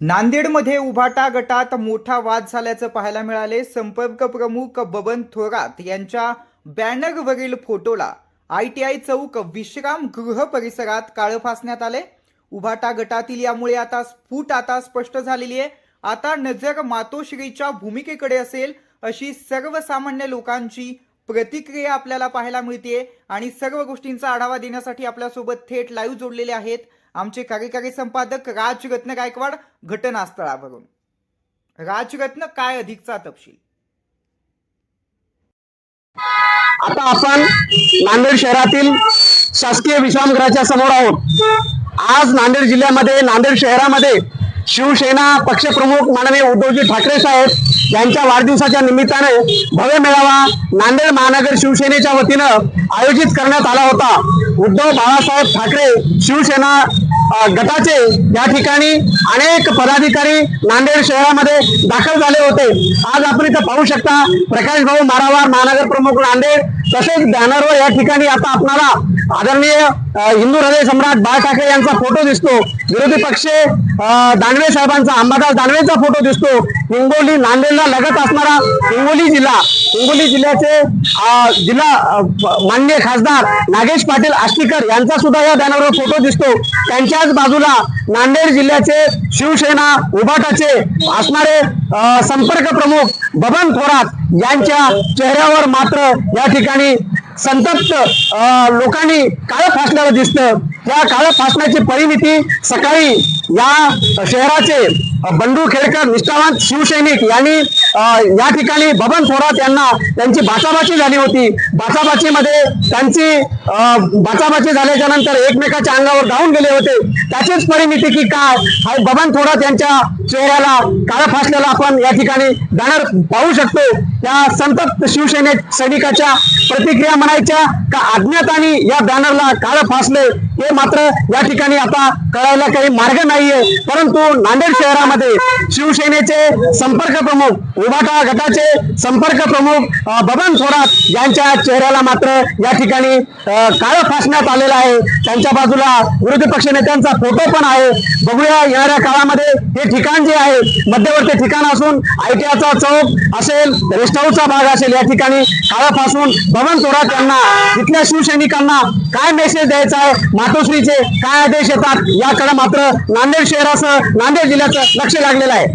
नांदेडमध्ये उभाटा गटात मोठा वाद झाल्याचं पाहायला मिळाले. संपर्क प्रमुख बबन थोरात यांच्या बॅनरवरील फोटोला आय टी आय चौक विश्राम गृह परिसरात काळं फासण्यात आले. उभाटा गटातील यामुळे आता स्फूट आता स्पष्ट झालेली आहे. आता नजर मातोश्रीच्या भूमिकेकडे असेल अशी सर्वसामान्य लोकांची प्रतिक्रिया आपल्याला पाहायला मिळते आणि सर्व गोष्टींचा आढावा देण्यासाठी आपल्यासोबत थेट लाईव्ह जोडलेले आहेत आमचे कार्यकारी संपादक राजरत्न गायकवाड घटनास्थळावरून. राजरत्न काय अधिकचा तपशील? आता आपण नांदेड शहरातील शासकीय विश्रामगृहाच्या समोर आहोत. आज नांदेड जिल्ह्यामध्ये नांदेड शहरामध्ये शिवसेना पक्षप्रमुख माननीय उद्धवजी ठाकरे साहेब यांच्या वाढदिवसाच्या निमित्ताने भव्य मेळावा नांदेड महानगर शिवसेनेच्या वतीनं आयोजित करण्यात आला होता. उद्धव बाळासाहेब ठाकरे शिवसेना गटाचे या ठिकाणी अनेक पदाधिकारी नांदेड शहरामध्ये दाखल झाले होते. आज आपण इथं पाहू शकता प्रकाश भाऊ मारावार महानगर प्रमुख नांदेड तसेच बॅनरवर या ठिकाणी आता आपणाला आदरणीय हिंदू हृदय सम्राट बाळ ठाकरे यांचा फोटो दिसतो. विरोधी पक्ष दानवे साहेबांचा अंबादास दानवेचा फोटो दिसतो. हिंगोली नांदेडला लगत असणारा हिंगोली जिल्हा. हिंगोली जिल्ह्याचे जिल्हा मान्य खासदार नागेश पाटील आष्टीकर यांचा सुद्धा या बॅनरवर फोटो दिसतो. त्यांच्याच बाजूला नांदेड जिल्ह्याचे शिवसेना उभाटाचे असणारे संपर्क प्रमुख बबन थोरात यांच्या चेहऱ्यावर मात्र या ठिकाणी संतप्त लोकांनी काळं फासलेलं दिसतं. या काळं फासण्याची परिमिती सकाळी या शहराचे बंडू खेडकर निष्ठावान शिवसैनिक यांनी या ठिकाणी बबन थोरात यांना त्यांची बाचाबाची झाली होती. बाचाबाचीमध्ये त्यांची बाचाबाची झाल्याच्यानंतर एकमेकाच्या अंगावर धावून गेले होते. त्याचीच परिमिती की काय? हा बबन थोरात यांच्या चेहऱ्याला काळं फासलेला आपण या ठिकाणी बॅनर पाहू शकतो. या संतप्त शिवसेने सैनिकाच्या प्रतिक्रिया म्हणायच्या का? अज्ञातानी या बॅनरला काळं फासले? हे मात्र या ठिकाणी आता कळायला काही मार्ग नाहीये. परंतु नांदेड शहरामध्ये शिवसेनेचे संपर्क प्रमुख उभाटा गटाचे संपर्क प्रमुख बबन थोरात यांच्या चेहऱ्याला मात्र या ठिकाणी अ, काळं फासण्यात आलेलं आहे. त्यांच्या बाजूला विरोधी पक्ष नेत्यांचा फोटो पण आहे. बघूया येणाऱ्या काळामध्ये हे ठिकाण जे आहे मध्यवर्ती ठिकाण असून आयटीआयचा चौक असेल रेस्ट हाऊसचा भाग असेल या ठिकाणी काळापासून बबन थोरात यांना इथल्या शिवसैनिकांना काय मेसेज द्यायचा आहे? मातोश्रीचे काय आदेश येतात याकडे मात्र नांदेड शहरासह नांदेड जिल्ह्याचं लक्ष लागलेलं आहे.